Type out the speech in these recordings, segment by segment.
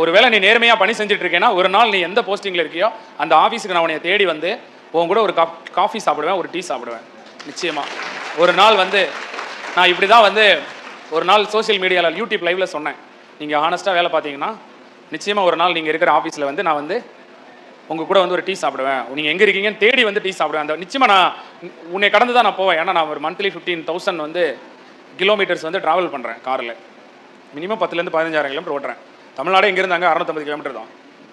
ஒருவேளை நீ நேர்மையாக பணி செஞ்சுட்டு இருக்கேன்னா ஒரு நாள் நீ எந்த போஸ்டிங்கில் இருக்கியோ அந்த ஆஃபீஸுக்கு நான் உன்னை தேடி வந்து உன் கூட ஒரு காஃபி சாப்பிடுவேன் ஒரு டீ சாப்பிடுவேன். நிச்சயமாக ஒரு நாள் வந்து நான் இப்படி தான் வந்து ஒரு நாள் சோஷியல் மீடியாவில் யூடியூப் லைவ்ல சொன்னேன். நீங்கள் ஹானஸ்ட்டாக வேலை பார்த்தீங்கன்னா நிச்சயமாக ஒரு நாள் நீங்கள் இருக்கிற ஆஃபீஸில் வந்து நான் வந்து உங்கள் கூட வந்து ஒரு டீ சாப்பிடுவேன். நீங்கள் எங்கே இருக்கீங்கன்னு தேடி வந்து டீ சாப்பிடுவேன். அந்த நிச்சயமாக நான் உன்னை கடந்து தான் நான் போவேன். ஏன்னா நான் ஒரு மந்த்லி ஃபிஃப்டீன் தௌசண்ட் வந்து கிலோமீட்டர்ஸ் வந்து ட்ராவல் பண்ணுறேன் காரில் மினிமம் பத்துலேருந்து பதினஞ்சாயிரம் கிலோமீட்டர் ஓட்டுறேன். தமிழ்நாடே இங்கேருந்து இருந்தாங்க அறநூத்தம்பது கிலோமீட்டர் தான்.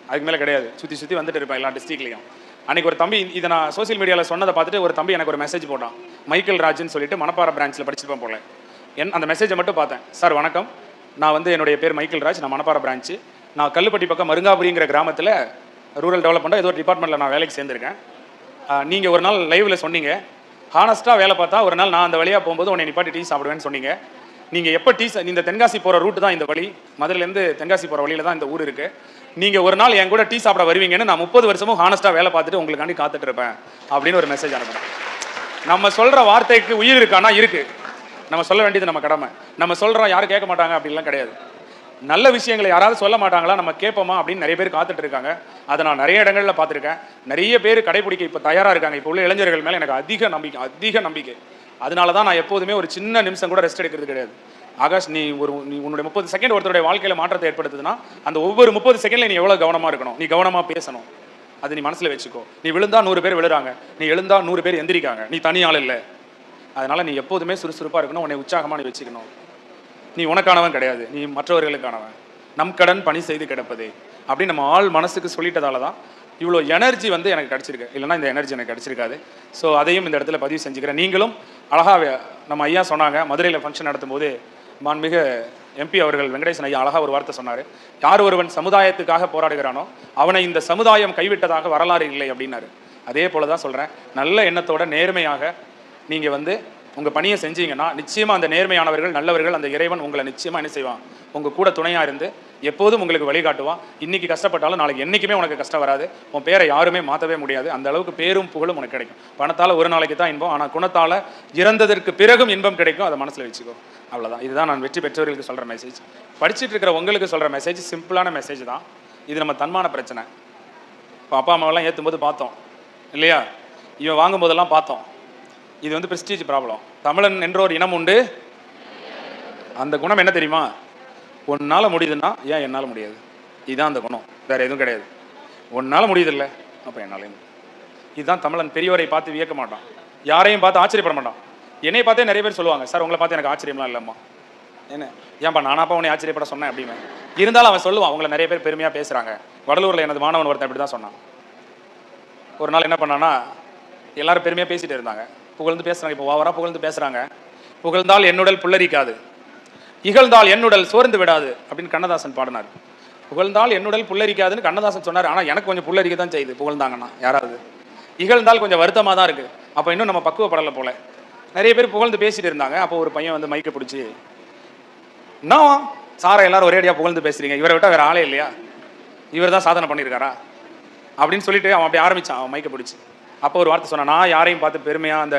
அதுக்கு மேலே கிடையாது. சுற்றி சுற்றி வந்துட்டு இருப்பேன் எல்லா டிஸ்ட்ரிக்ட்லையும் அன்னைக்கு ஒரு தம்பி இதை நான் சோசியல் மீடியாவில் சொன்னதை பார்த்துட்டு ஒரு தம்பி எனக்கு ஒரு மெசேஜ் போட்டான். மைக்கேல் ராஜ்னு சொல்லிட்டு மணப்பாறை பிரான்ச்சில் படிச்சிருப்பேன் போல. என் அந்த மெசேஜை மட்டும் பார்த்தேன். சார் வணக்கம். நான் வந்து என்னுடைய பேர் மைக்கேல் ராஜ். நான் மணப்பாறை பிரான்ச்சு நான் கல்லுப்பட்டி பக்கம் மருங்காபுரிங்கிற கிராமத்தில் ரூரல் டெவலப்மெண்ட்டாக ஏதோ ஒரு டிபார்ட்மெண்ட்டில் நான் வேலைக்கு சேர்ந்துருக்கேன். நீங்கள் ஒரு நாள் லைவில் சொன்னீங்க. ஹானஸ்ட்டாக வேலை பார்த்தா ஒரு நாள் நான் அந்த வழியாக போகும்போது உன்னை நிப்பாட்டி டீ சாப்பிடுவேன்னு சொன்னீங்க. நீங்கள் எப்போ டீ இந்த தென்காசி போகிற ரூட்டு தான் இந்த வழி. மதுரையிலேருந்து தென்காசி போகிற வழியில தான் இந்த ஊர் இருக்குது நீங்கள் ஒரு நாள் என் கூட டீ சாப்பிட வருவீங்கன்னு நான் முப்பது வருஷமும் ஹானஸ்ட்டாக வேலை பார்த்துட்டு உங்களுக்காண்டி காத்துட்டு இருப்பேன் அப்படின்னு ஒரு மெசேஜ் அனுப்புகிறேன் நம்ம சொல்கிற வார்த்தைக்கு உயிர் இருக்கானா இருக்கு. நம்ம சொல்ல வேண்டியது நம்ம கடமை. நம்ம சொல்கிறோம் யாரும் கேட்க மாட்டாங்க அப்படின்லாம் கிடையாது. நல்ல விஷயங்களை யாராவது சொல்ல மாட்டாங்களா நம்ம கேட்போமா அப்படின்னு நிறைய பேர் காத்துட்டு இருக்காங்க. அதை நான் நிறைய இடங்கள்ல பார்த்துருக்கேன். நிறைய பேர் கடைபிடிக்க இப்போ தயாராக இருக்காங்க. இப்போ உள்ள இளைஞர்கள் மேலே எனக்கு அதிக நம்பிக்கை அதிக நம்பிக்கை. அதனால தான் நான் எப்போதுமே ஒரு சின்ன நிமிஷம் கூட ரெஸ்ட் எடுக்கிறது கிடையாது. ஆகாஷ் நீ ஒரு நீ உன்னுடைய முப்பது செகண்ட் ஒருத்தருடைய வாழ்க்கையில் மாற்றத்தை ஏற்படுத்துதுன்னா அந்த ஒவ்வொரு முப்பது செகண்ட்ல நீ எவ்வளோ கவனமாக இருக்கணும்? நீ கவனமாக பேசணும். அது நீ மனசில் வச்சுக்கோ. நீ விழுந்தா நூறு பேர் விழுறாங்க. நீ எழுந்தா நூறு பேர் எந்திரிக்காங்க. நீ தனி ஆள் இல்லை. அதனால நீ எப்போதுமே சுறுசுறுப்பாக இருக்கணும். உன்னை உற்சாகமாக நீ வச்சுக்கணும். நீ உனக்கானவன் கிடையாது. நீ மற்றவர்களுக்கானவன். நம் கடன் பணி செய்து கிடப்பதே. அப்படின்னு நம்ம ஆள் மனசுக்கு சொல்லிட்டதால தான் இவ்வளோ எனர்ஜி வந்து எனக்கு கிடச்சிருக்கு. இல்லைனா இந்த எனர்ஜி எனக்கு கிடச்சிருக்காது. ஸோ அதையும் இந்த இடத்துல பதிவு செஞ்சுக்கிறேன். நீங்களும் அழகாக நம்ம ஐயா சொன்னாங்க மதுரையில் ஃபங்க்ஷன் நடத்தும்போது மாண்மிகு எம்பி அவர்கள் வெங்கடேசன் ஐயா அழகாக ஒரு வார்த்தை சொன்னார். யார் ஒருவன் சமுதாயத்துக்காக போராடுகிறானோ அவனை இந்த சமுதாயம் கைவிட்டதாக வரலாறு இல்லை அப்படின்னாரு. அதே போல தான் சொல்கிறேன் நல்ல எண்ணத்தோட நேர்மையாக நீங்கள் வந்து உங்கள் பணியை செஞ்சீங்கன்னா நிச்சயமாக அந்த நேர்மையானவர்கள் நல்லவர்கள் அந்த இறைவன் உங்களை நிச்சயமாக என்ன செய்வான்? உங்கள் கூட துணையாக இருந்து எப்போதும் உங்களுக்கு வழிகாட்டுவான். இன்னைக்கு கஷ்டப்பட்டாலும் நாளைக்கு என்றைக்குமே உனக்கு கஷ்டம் வராது. உன் பேரை யாருமே மாற்றவே முடியாது. அந்த அளவுக்கு பேரும் புகழும் உனக்கு கிடைக்கும். பணத்தால் ஒரு நாளைக்கு தான் இன்பம் ஆனால் குணத்தால் இறந்ததற்கு பிறகும் இன்பம் கிடைக்கும். அதை மனசில் வச்சுக்கோ. அவ்வளோதான் இதுதான் நான் வெற்றி பெற்றவர்களுக்கு சொல்கிற மெசேஜ் படிச்சுட்டு இருக்கிற உங்களுக்கு சொல்கிற மெசேஜ் சிம்பிளான மெசேஜ் தான். இது நம்ம தன்மான பிரச்சனை. இப்போ அப்பா அம்மாவெல்லாம் ஏற்றும்போது பார்த்தோம். இல்லையா? இவன் வாங்கும் போதெல்லாம் பார்த்தோம். இது வந்து பிரஸ்டீஜ் ப்ராப்ளம் தமிழன் என்ற ஒரு இனம் உண்டு. அந்த குணம் என்ன தெரியுமா? உன்னால் முடியுதுன்னா ஏன் என்னால் முடியாது? இதுதான் அந்த குணம். வேறு எதுவும் கிடையாது. உன்னால் முடியுதில்ல அப்போ என்னாலையும் இதுதான் தமிழன் பெரியவரை பார்த்து வியக்க மாட்டான். யாரையும் பார்த்து ஆச்சரியப்பட மாட்டான். என்னை பார்த்தே நிறைய பேர் சொல்லுவாங்க சார் உங்களை பார்த்து எனக்கு ஆச்சரியம்லாம் இல்லைம்மா. என்ன? ஏன்பா நானாப்பா உன்னை ஆச்சரியப்பட சொன்னேன் அப்படின்னு இருந்தாலும் அவன் சொல்லுவான் அவங்கள நிறைய பேர் பெருமையாக பேசுகிறாங்க வடலூரில் எனது மாணவன் ஒருத்தன் அப்படி தான் சொன்னான். ஒரு நாள் என்ன பண்ணான்னா எல்லாரும் பெருமையாக பேசிகிட்டு இருந்தாங்க. புகழ்ந்து பேசுகிறாங்க இப்போ ஓவராக புகழ்ந்து பேசுகிறாங்க புகழ்ந்தால் என்னுடல் புல்லரிக்காது. இகழ்ந்தால் என்னுடல் சோர்ந்து விடாது அப்படின்னு கண்ணதாசன் பாடினார். புகழ்ந்தால் என்னுடல் புல்லரிக்காதுன்னு கண்ணதாசன் சொன்னார். ஆனால் எனக்கு கொஞ்சம் புல்லரிக்க தான் செய்யுது புகழ்ந்தாங்கன்னா யாராவது. இகழ்ந்தால் கொஞ்சம் வருத்தமாக தான் இருக்குது அப்போ இன்னும் நம்ம பக்குவப்படலை போல. நிறைய பேர் புகழ்ந்து பேசிட்டு இருந்தாங்க. அப்போ ஒரு பையன் வந்து மைக்கை பிடிச்சி என்னவா சாரை எல்லாரும் ஒரே அடியாக புகழ்ந்து பேசுறீங்க. இவரை விட்டால் வேற ஆளே இல்லையா? இவர் தான் சாதனை பண்ணியிருக்காரா? அப்படின்னு சொல்லிட்டு அவன் அப்படி ஆரம்பித்தான் அவன் மைக்கை பிடிச்சி. அப்போ ஒரு வார்த்தை சொன்னான் நான் யாரையும் பார்த்து பெருமையாக அந்த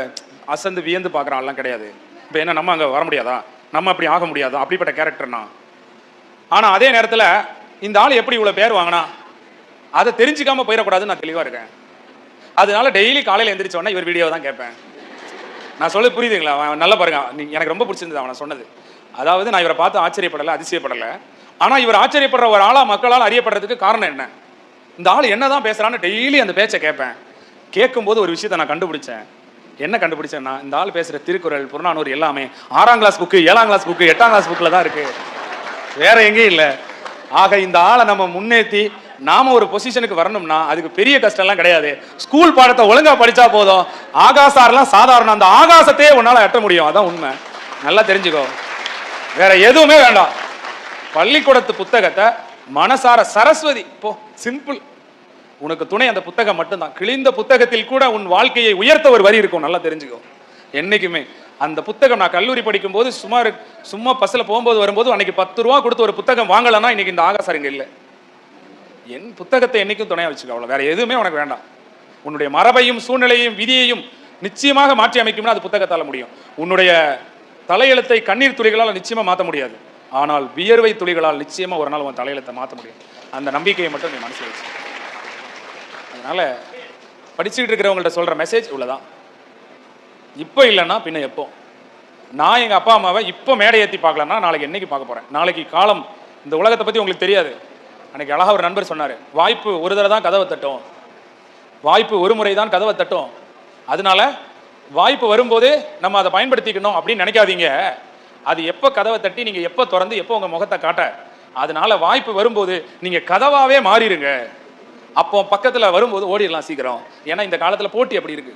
அசந்து வியந்து பார்க்குற ஆள்லாம் கிடையாது. இப்போ என்ன நம்ம அங்கே வர முடியாதா? நம்ம அப்படி ஆக முடியாது. அப்படிப்பட்ட கேரக்டர்னா ஆனால் அதே நேரத்தில் இந்த ஆள் எப்படி இவ்வளோ பேர் வாங்கினா அதை தெரிஞ்சுக்காம போயிடக்கூடாதுன்னு நான் தெளிவாக இருக்கேன். அதனால டெய்லி காலையில் எந்திரிச்ச இவர் வீடியோ தான் கேட்பேன். நான் சொல்ல புரியுதுங்களா? அவன் நல்லா பாருங்க. நீ- எனக்கு ரொம்ப பிடிச்சிருந்தது அவனை சொன்னது. அதாவது நான் இவரை பார்த்து ஆச்சரியப்படலை அதிசயப்படலை. ஆனால் இவர் ஆச்சரியப்படுற ஒரு ஆளாக மக்களால் அறியப்படுறதுக்கு காரணம் என்ன? இந்த ஆள் என்ன தான் பேசுகிறான்னு டெய்லி அந்த பேச்சை கேட்பேன். கேட்கும்போது ஒரு விஷயத்தை நான் கண்டுபிடிச்சேன். என்ன கண்டுபிடிச்சேன்னா இந்த ஆள் பேசுகிற திருக்குறள் புறநானூறு எல்லாமே ஆறாம் கிளாஸ் புக்கு ஏழாம் கிளாஸ் புக்கு எட்டாம் கிளாஸ் புக்கில் தான் இருக்கு. வேற எங்கேயும் இல்லை. ஆக இந்த ஆளை நம்ம முன்னேற்றி நாம ஒரு பொசிஷனுக்கு வரணும்னா அதுக்கு பெரிய கஷ்டம்லாம் கிடையாது. ஸ்கூல் பாடத்தை ஒழுங்கா படிச்சா போதும். ஆகாசாரெல்லாம் சாதாரணம். அந்த ஆகாசத்தையே உன்னால எட்ட முடியும். அதான் உண்மை. நல்லா தெரிஞ்சுக்கோ. வேற எதுவுமே வேண்டாம். பள்ளிக்கூடத்து புத்தகத்தை மனசார சரஸ்வதி போ சிம்பிள் உனக்கு துணை அந்த புத்தகம் மட்டும்தான். கிழிந்த புத்தகத்தில் கூட உன் வாழ்க்கையை உயர்த்த ஒரு வரி இருக்கும். நல்லா தெரிஞ்சுக்கோ. என்றைக்குமே அந்த புத்தகம் நான் கல்லூரி படிக்கும்போது சுமார் சும்மா பஸ்ஸில் போகும்போது வரும்போது அன்னைக்கு பத்து ரூபா கொடுத்து ஒரு புத்தகம் வாங்கலைன்னா இன்னைக்கு இந்த ஆகாசார் இல்லை. என் புத்தகத்தை என்னைக்கும் துணையாக வச்சுக்கோ அவ்வளோ வேற எதுவுமே உனக்கு வேண்டாம். உன்னுடைய மரபையும் சூழ்நிலையும் விதியையும் நிச்சயமாக மாற்றி அமைக்கும்னா அது புத்தகத்தால் முடியும். உன்னுடைய தலையெழுத்தை கண்ணீர் துளிகளால் நிச்சயமாக மாற்ற முடியாது. ஆனால் வியர்வை துளிகளால் நிச்சயமாக ஒரு நாள் உன் தலையெழுத்தை மாற்ற முடியும். அந்த நம்பிக்கையை மட்டும் நீ மனசில் வச்சு அதனால் படிச்சுக்கிட்டு இருக்கிறவங்கள்ட்ட சொல்கிற மெசேஜ் இவ்வளோதான் இப்போ இல்லைன்னா பின்ன எப்போ? நான் எங்கள் அப்பா அம்மாவை இப்போ மேடை ஏற்றி பார்க்கலன்னா நாளைக்கு என்னைக்கு பார்க்க போகிறேன் நாளைக்கு காலம் இந்த உலகத்தை பற்றி உங்களுக்கு தெரியாது. அன்றைக்கி அழகா ஒரு நண்பர் சொன்னார் வாய்ப்பு ஒரு தடவை தான் கதவை தட்டும். வாய்ப்பு ஒரு முறை தான் கதவை தட்டும். அதனால வாய்ப்பு வரும்போது நம்ம அதை பயன்படுத்திக்கணும் அப்படின்னு நினைக்காதீங்க. அது எப்போ கதவை தட்டி நீங்கள் எப்போ திறந்து எப்போ உங்கள் முகத்தை காட்ட அதனால வாய்ப்பு வரும்போது நீங்கள் கதவாகவே மாறிடுங்க. அப்போ பக்கத்தில் வரும்போது ஓடிடலாம் சீக்கிரம். ஏன்னா இந்த காலத்தில் போட்டி அப்படி இருக்கு.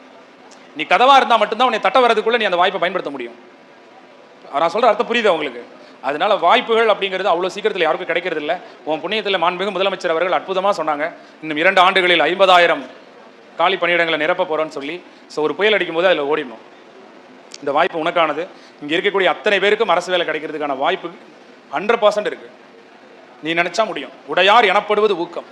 நீ கதவாக இருந்தால் மட்டும்தான் உன்னை தட்ட வரதுக்குள்ளே நீ அந்த வாய்ப்பை பயன்படுத்த முடியும். நான் சொல்கிற அர்த்தம் புரியுது உங்களுக்கு? அதனால வாய்ப்புகள் அப்படிங்கிறது அவ்வளோ சீக்கிரத்தில் யாருக்கும் கிடைக்கிறது இல்லை. உன் புண்ணியத்தில் மாண்புமிகு முதலமைச்சர் அவர்கள் அற்புதமாக சொன்னாங்க. இன்னும் இரண்டு ஆண்டுகளில் ஐம்பதாயிரம் காலி பணியிடங்களை நிரப்ப போகிறோன்னு சொல்லி. ஸோ ஒரு புயல் அடிக்கும் போது அதில் ஓடிடணும். இந்த வாய்ப்பு உனக்கானது. இங்கே இருக்கக்கூடிய அத்தனை பேருக்கும் அரசு வேலை கிடைக்கிறதுக்கான வாய்ப்பு ஹண்ட்ரட் பர்சன்ட் இருக்குது நீ நினச்சா முடியும். உடையார் எனப்படுவது ஊக்கம்.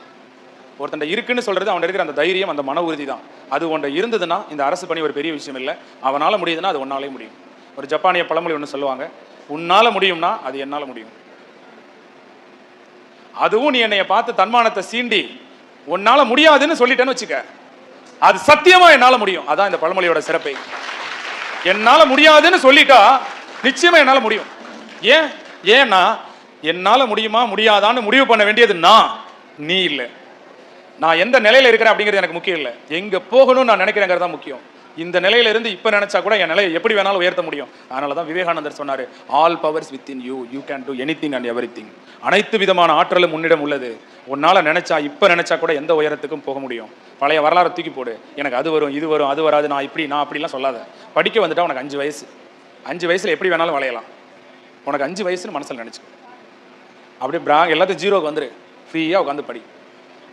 ஒருத்தன் இருக்குன்னு சொல்றது அவன் இருக்கிற அந்த தைரியம் அந்த மன உறுதி தான் அது ஒன்றை இருந்ததுன்னா இந்த அரசு பணி ஒரு பெரிய விஷயம் இல்லை. அவனால் முடியுதுன்னா அது ஒன்னாலே முடியும். ஒரு ஜப்பானிய பழமொழி ஒன்று சொல்லுவாங்க. உன்னால் முடியும்னா அது என்னால் முடியும். அதுவும் நீ என்னைய பார்த்து தன்மானத்தை சீண்டி உன்னால் முடியாதுன்னு சொல்லிட்டேன்னு வச்சுக்க. அது சத்தியமா என்னால் முடியும். அதான் இந்த பழமொழியோட சிறப்பை. என்னால் முடியாதுன்னு சொல்லிட்டா நிச்சயமா என்னால் முடியும். ஏன்? ஏன்னா என்னால் முடியுமா முடியாதான்னு முடிவு பண்ண வேண்டியது நான். நீ இல்லை. நான் எந்த நிலையில் இருக்கிறேன் அப்படிங்கிறது எனக்கு முக்கியம் இல்லை. எங்கே போகணும்னு நான் நினைக்கிறேங்கிறது தான் முக்கியம். இந்த நிலையில இருந்து நினச்சா நினைச்சா கூட என் நிலையை எப்படி வேணாலும் உயர்த்த முடியும். அதனால தான் விவேகானந்தர் சொன்னார் all powers within you you can do anything and everything அனைத்து விதமான ஆற்றலும் உன்னிடம் உள்ளது. உன்னால் நினைச்சா இப்போ நினைச்சா கூட எந்த உயரத்துக்கும் போக முடியும். பழைய வரலாறு தூக்கி போடு. எனக்கு அது வரும் இது வரும் அது வராது நான் இப்படி நான் அப்படிலாம் சொல்லாத. படிக்க வந்துட்டா உனக்கு அஞ்சு வயசு. அஞ்சு வயசில் எப்படி வேணாலும் வளையலாம். உனக்கு அஞ்சு வயசுன்னு மனசில் நினச்சிக்கோ. அப்படியே பிரா எல்லாத்தையும் ஜீரோக்கு வந்துரு. ஃப்ரீயாக உட்காந்து படி.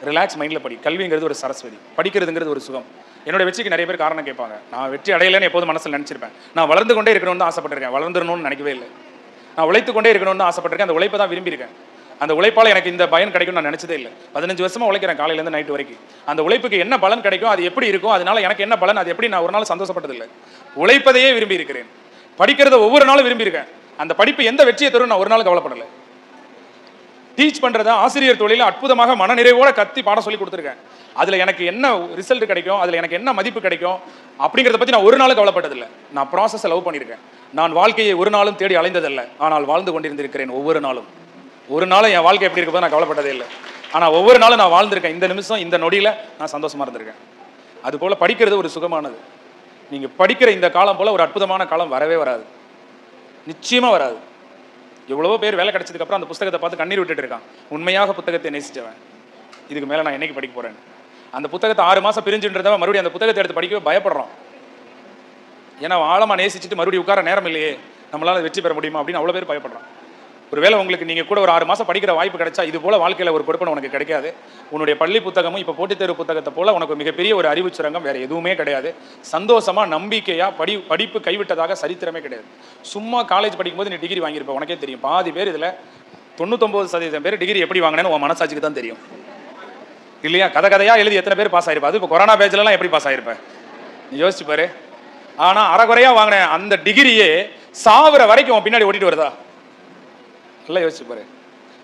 ரிலாக்ஸ் மைண்டில் படி. கல்விங்கிறது ஒரு சரஸ்வதி. படிக்கிறதுங்கிறது ஒரு சுகம். என்னோட வெற்றிக்கு நிறைய பேர் காரணம் கேட்பாங்க. நான் வெற்றி அடையலைன்னு எப்போதும் மனசில் நினச்சிருப்பேன். நான் வளர்ந்து கொண்டே இருக்கணும்னு தான் ஆசைப்பட்டிருக்கேன். வளர்ந்துடணும்னு நினைக்கவே இல்லை. நான் உழைத்து கொண்டே இருக்கணும்னு ஆசைப்பட்டிருக்கேன். அந்த உழைப்பை தான் விரும்பியிருக்கேன் அந்த உழைப்பால் எனக்கு இந்த பயன் கிடைக்கும் நான் நினச்சதே இல்லை. பதினஞ்சு வருஷமாக உழைக்கிறேன் காலையிலேருந்து நைட்டு வரைக்கும். அந்த உழைப்புக்கு என்ன பலன் கிடைக்கும் அது எப்படி இருக்கும் அதனால எனக்கு என்ன பலன் அது எப்படி நான் ஒரு நாள் சந்தோஷப்பட்டதில்லை. உழைப்பதையே விரும்பி இருக்கிறேன். படிக்கிறத ஒவ்வொரு நாளும் விரும்பியிருக்கேன் அந்த படிப்பு எந்த வெற்றியை தரும் நான் ஒரு நாள் கவலைப்படலை. டீச் பண்ணுறத ஆசிரியர் தொழில அற்புதமாக மனநிறைவோட கத்தி பாடம் சொல்லி கொடுத்துருக்கேன். அதில் எனக்கு என்ன ரிசல்ட் கிடைக்கும் அதில் எனக்கு என்ன மதிப்பு கிடைக்கும் அப்படிங்கிறத பற்றி நான் ஒரு நாளும் கவலைப்பட்டதில்லை. நான் ப்ராசஸை லவ் பண்ணியிருக்கேன். நான் வாழ்க்கையை ஒரு நாளும் தேடி அலைந்ததில்லை. ஆனால் வாழ்ந்து கொண்டிருந்திருக்கிறேன் ஒவ்வொரு நாளும். ஒரு நாளும் என் வாழ்க்கை எப்படி இருக்கப்போ நான் கவலைப்பட்டதே இல்லை. ஆனால் ஒவ்வொரு நாளும் நான் வாழ்ந்திருக்கேன். இந்த நிமிஷம் இந்த நொடியில் நான் சந்தோஷமாக இருந்திருக்கேன். அதுபோல் படிக்கிறது ஒரு சுகமானது. நீங்கள் படிக்கிற இந்த காலம் போல் ஒரு அற்புதமான காலம் வரவே வராது. நிச்சயமாக வராது. எவ்வளவோ பேர் வேலை கிடைச்சதுக்கப்புறம் அந்த புத்தகத்தை பார்த்து கண்ணீர் விட்டுட்டு இருக்கான். உண்மையாக புத்தகத்தை நேசிச்சவன். இதுக்கு மேல நான் என்னைக்கு படிக்க போறேன் அந்த புத்தகத்தை ஆறு மாசம் பிரிஞ்சுன்றதவன் மறுபடியும் அந்த புத்தகத்தை எடுத்து படிக்கவே பயப்படுறான் ஏன்னா ஆழமாக ஆழமா நேசிச்சுட்டு மறுபடியும் உட்கார நேரம் இல்லையே. நம்மளால வெற்றி பெற முடியுமா அப்படின்னு அவ்வளோ பேர் பயப்படுறான். ஒருவேளை உங்களுக்கு நீங்கள் கூட ஒரு ஆறு மாதம் படிக்கிற வாய்ப்பு கிடைச்சா இது போல் வாழ்க்கையில் ஒரு கொடுப்பனை உனக்கு கிடைக்காது. உன்னுடைய பள்ளி புத்தகமும் இப்போ போட்டித் தேர்வு புத்தகத்தை போல் உனக்கு மிகப்பெரிய ஒரு அறிவு சுரங்கம் வேறு எதுவுமே கிடையாது. சந்தோஷமாக நம்பிக்கையாக படி படிப்பு கைவிட்டதாக சரித்திரமே கிடையாது. சும்மா காலேஜ் படிக்கும்போது நீ டிகிரி வாங்கியிருப்ப உனக்கே தெரியும். பாதி பேர் இதில் தொண்ணூத்தொம்பது சதவீதம் பேர் டிகிரி எப்படி வாங்கினேன்னு உன் மனசாட்சிக்கு தான் தெரியும். இல்லையா? கதை கதையாக எழுதி எத்தனை பேர் பாஸ் ஆயிருப்பா? அது இப்போ கொரோனா பேஜ்லலாம் எப்படி பாஸ் ஆயிருப்பேன் நீ யோசிச்சு பாரு. ஆனால் அறகுறையாக வாங்கினேன் அந்த டிகிரியே சாவுற வரைக்கும் உன் பின்னாடி ஓட்டிட்டு வருதா? நல்லா யோசிச்சு பாரு.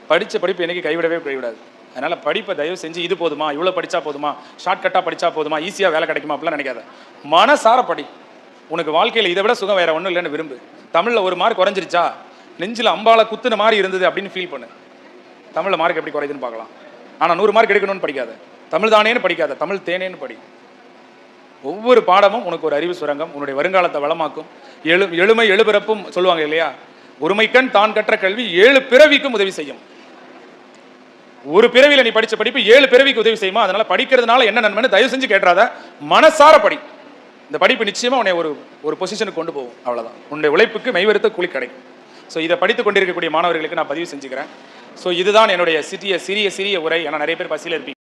படித்த படிப்பு என்னைக்கு கைவிடவே கைவிடாது. அதனால் படிப்பை தயவு செஞ்சு இது போதுமா இவ்வளோ படித்தா போதுமா ஷார்ட்கட்டாக படித்தா போதுமா ஈஸியாக வேலை கிடைக்குமா அப்படிலாம் நினைக்காத. மனசார படி. உனக்கு வாழ்க்கையில் இதை விட சுகம் வேறு ஒன்றும் இல்லைன்னு விரும்பு. தமிழில் ஒரு மார்க் குறைஞ்சிருச்சா? நெஞ்சில் அம்பால குத்துன மாதிரி இருந்தது அப்படின்னு ஃபீல் பண்ணு. தமிழில் மார்க் எப்படி குறையுதுன்னு பார்க்கலாம். ஆனால் நூறு மார்க் எடுக்கணும்னு படிக்காத. தமிழ் தானேன்னு படிக்காத. தமிழ் தேனேன்னு படி. ஒவ்வொரு பாடமும் உனக்கு ஒரு அறிவு சுரங்கம். உன்னுடைய வருங்காலத்தை வளமாக்கும். எழு எழுமை எழுபிறப்பும் சொல்லுவாங்க இல்லையா? ஒருமைக்கண் தான் கற்ற கல்வி ஏழு பிறவிக்கும் உதவி செய்யும். ஒரு பிறவியில் நீ படித்த படிப்பு ஏழு பிறவிக்கு உதவி செய்யுமா? அதனால படிக்கிறதுனால என்ன நன்மைன்னு தயவு செஞ்சு கேட்டுறாத. மனசார படி. இந்த படிப்பு நிச்சயமா உன்னை ஒரு ஒரு பொசிஷனுக்கு கொண்டு போகும். அவ்வளவுதான். உன்னுடைய உழைப்புக்கு மெய்வருத்த கூலி கிடைக்கும். ஸோ இதை படித்து கொண்டிருக்கக்கூடிய மாணவர்களுக்கு நான் பதிவு செஞ்சுக்கிறேன். ஸோ இதுதான் என்னுடைய சிறிய சிறிய சிறிய உரை. ஏன்னா நிறைய பேர் பசியில் இருப்பீங்க.